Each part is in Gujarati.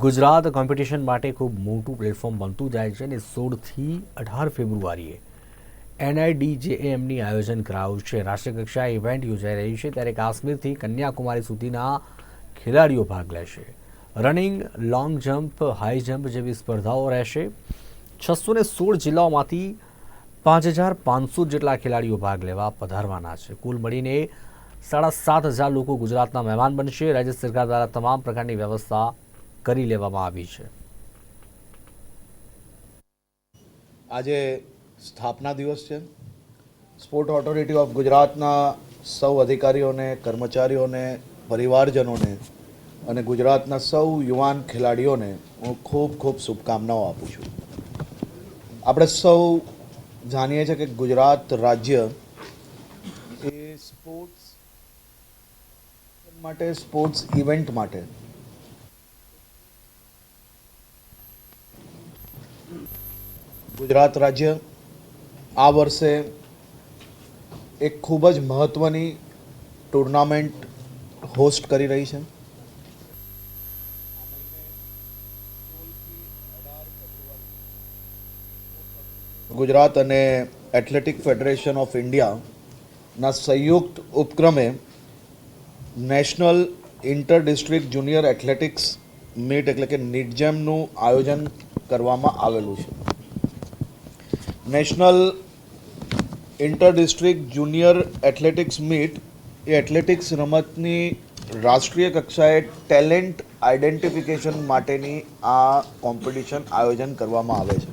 ગુજરાત કોમ્પિટિશન માટે ખૂબ મોટું પ્લેટફોર્મ બનતું જાય છે અને સોળથી અઢાર ફેબ્રુઆરીએ એનઆઈડીજેએમની આયોજન કરાયું છે. રાષ્ટ્રીય કક્ષાએ ઇવેન્ટ યોજાઈ રહી છે ત્યારે કાશ્મીરથી કન્યાકુમારી સુધીના ખેલાડીઓ ભાગ લેશે. Running long jump high jump જેવી સ્પર્ધાઓ રહેશે. છસો ને સોળ જિલ્લાઓમાંથી પાંચ હજાર પાંચસો જેટલા ખેલાડીઓ ભાગ લેવા પધારવાના છે. કુલ મળીને સાડા સાત હજાર લોકો ગુજરાતના મહેમાન બનશે. રાજ્ય સરકાર દ્વારા તમામ પ્રકારની વ્યવસ્થા કરી લેવામાં આવી છે. આજે સ્થાપના દિવસ છે. સ્પોર્ટ ઓથોરિટી ઓફ ગુજરાતના સૌ અધિકારીઓને, કર્મચારીઓને, પરિવારજનોને અને ગુજરાતના સૌ યુવાન ખેલાડીઓને હું ખૂબ ખૂબ શુભકામનાઓ આપું છું. આપણે સૌ જાણીએ છીએ કે ગુજરાત રાજ્ય એ સ્પોર્ટ્સ માટે, સ્પોર્ટ્સ ઇવેન્ટ માટે ગુજરાત રાજ્ય આ વર્ષે એક ખૂબ જ મહત્ત્વની ટુર્નામેન્ટ હોસ્ટ કરી રહી છે. ગુજરાત અને એથ્લેટિક ફેડરેશન ઓફ ઇન્ડિયાના સંયુક્ત ઉપક્રમે national inter district junior athletics meet એટલે કે નિટજેમનું આયોજન કરવામાં આવેલું છે. National inter district junior athletics meet એ એથ્લેટિક્સ રમતની રાષ્ટ્રીય કક્ષાએ ટેલેન્ટ આઇડેન્ટિફિકેશન માટેની આ કોમ્પિટિશન આયોજન કરવામાં આવે છે.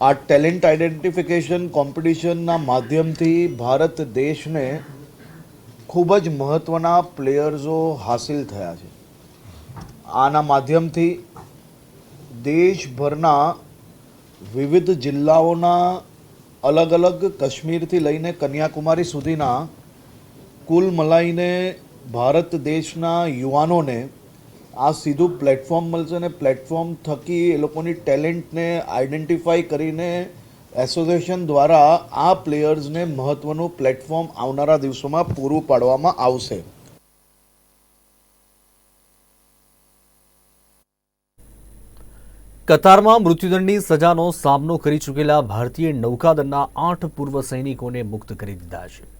આ ટેલેન્ટ આઇડેન્ટિફિકેશન કોમ્પિટિશનના માધ્યમથી ભારત દેશને ખૂબ જ મહત્ત્વના પ્લેયર્સો હાસિલ થયા છે. આના માધ્યમથી દેશભરના વિવિધ જિલ્લાઓના અલગ અલગ કાશ્મીરથી લઈને કન્યાકુમારી સુધીના કુલ મલાઈને ભારત દેશના યુવાનોને આ સીધું પ્લેટફોર્મ મળશે અને પ્લેટફોર્મ થકી એ લોકોની ટેલેન્ટને આઈડેન્ટિફાઈ કરીને એસોસિએશન દ્વારા આ પ્લેયર્સને મહત્ત્વનું પ્લેટફોર્મ આવનારા દિવસોમાં પૂરું પાડવામાં આવશે. કતારમાં મૃત્યુદંડની સજાનો સામનો કરી ચૂકેલા ભારતીય નૌકાદળના આઠ પૂર્વ સૈનિકોને મુક્ત કરી દીધા છે.